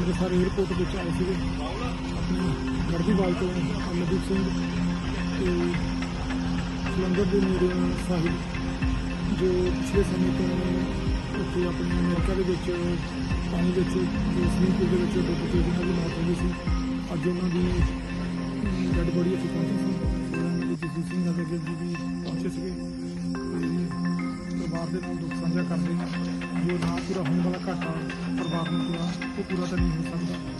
Amritsar airport ਵਿੱਚ ਆਏ ਸੀਗੇ। ਆਪਣੇ ਤੋਂ ਅਮਰਦੀਪ ਸਿੰਘ ਤੇ ਜਲੰਧਰ ਦੇ ਨੇੜੇ ਸਾਹਿਬ, ਜੋ ਪਿਛਲੇ ਸਮੇਂ ਤੋਂ ਉੱਥੇ ਆਪਣੇ ਅਮਰੀਕਾ ਦੇ ਵਿੱਚ ਪਾਣੀ ਵਿੱਚ ਜੋ ਸਵੀਮਿੰਗ ਦੇ ਵਿੱਚ ਡੁੱਬ ਕੇ ਜਿਹਨਾਂ ਦੀ ਮੌਤ ਹੋ ਗਈ ਸੀ। ਅੱਜ ਉਹਨਾਂ ਦੀ ਡੈਡ ਬੋਡੀ ਇੱਥੇ ਪਹੁੰਚੀ ਸੀ। ਉਹਨਾਂ ਦੇ ਜਸਜੀਤ ਸਿੰਘ ਨਗਰ ਦੇ ਜੀ ਵੀ ਪਹੁੰਚੇ ਸੀਗੇ। ਪਰਿਵਾਰ ਦੇ ਨਾਲ ਦੁੱਖ ਸਾਂਝਾ ਕਰਦੇ ਹਾਂ ਜੋ ਨਾ ਪੂਰਾ ਹੋਣ ਵਾਲਾ ਘਾਟਾ ਪਰਿਵਾਰ ਨੂੰ ਪੂਰਾ ਉਹ ਪੂਰਾ ਤਾਂ ਨਹੀਂ ਹੋ ਸਕਦਾ।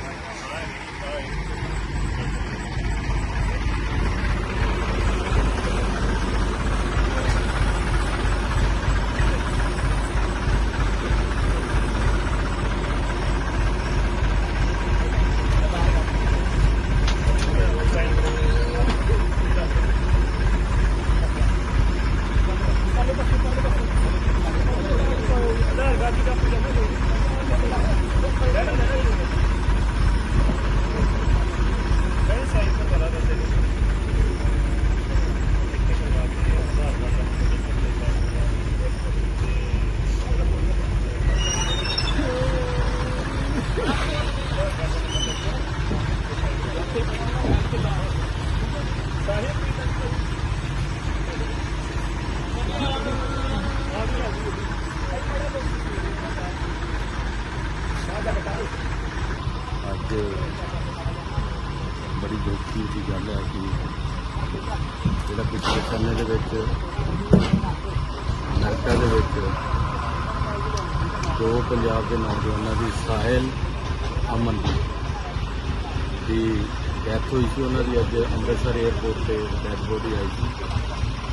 ਅੱਜ ਬੜੀ ਦੁੱਖੀ ਦੀ ਗੱਲ ਹੈ ਕਿ ਜਿਹੜਾ ਪਿਛਲੇ ਸਮੇਂ ਦੇ ਵਿੱਚ ਅਮਰੀਕਾ ਦੇ ਵਿੱਚ ਦੋ ਪੰਜਾਬ ਦੇ ਨੌਜਵਾਨਾਂ ਦੀ ਸਾਹਿਲ ਅਮਨ ਦੀ ਡੈਥ ਹੋਈ ਸੀ, ਉਹਨਾਂ ਦੀ ਅੱਜ ਅੰਮ੍ਰਿਤਸਰ 에ਅਰਪੋਰਟ ਤੇ ਡੈਥ ਬੋਡੀ ਆਈ ਸੀ।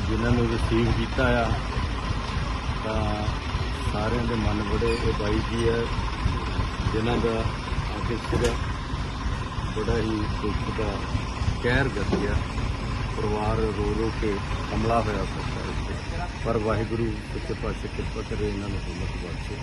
ਜਿਨ੍ਹਾਂ ਨੂੰ ਰਿਸੀਵ ਕੀਤਾ ਆ, ਤਾਂ ਸਾਰਿਆਂ ਦੇ ਮਨ ਬੜੇ ਇਹ ਬਾਈ ਜੀ ਹੈ ਜਿਨ੍ਹਾਂ ਦਾ ਅੱਜ ਸੀਗਾ ਬੜਾ ਹੀ ਦੁੱਖ ਦਾ ਕਹਿਰ ਗੱਤਿਆ। ਪਰਿਵਾਰ ਰੋ ਰੋ ਕੇ ਹਮਲਾ ਹੋਇਆ ਸਰਕਾਰ ਉੱਤੇ ਪਰ ਵਾਹਿਗੁਰੂ ਸੱਚੇ ਪਾਤਸ਼ਾਹ ਕਿਰਪਾ ਕਰੇ ਇਹਨਾਂ ਨੂੰ ਹਿੰਮਤ ਬਖਸ਼ੇ।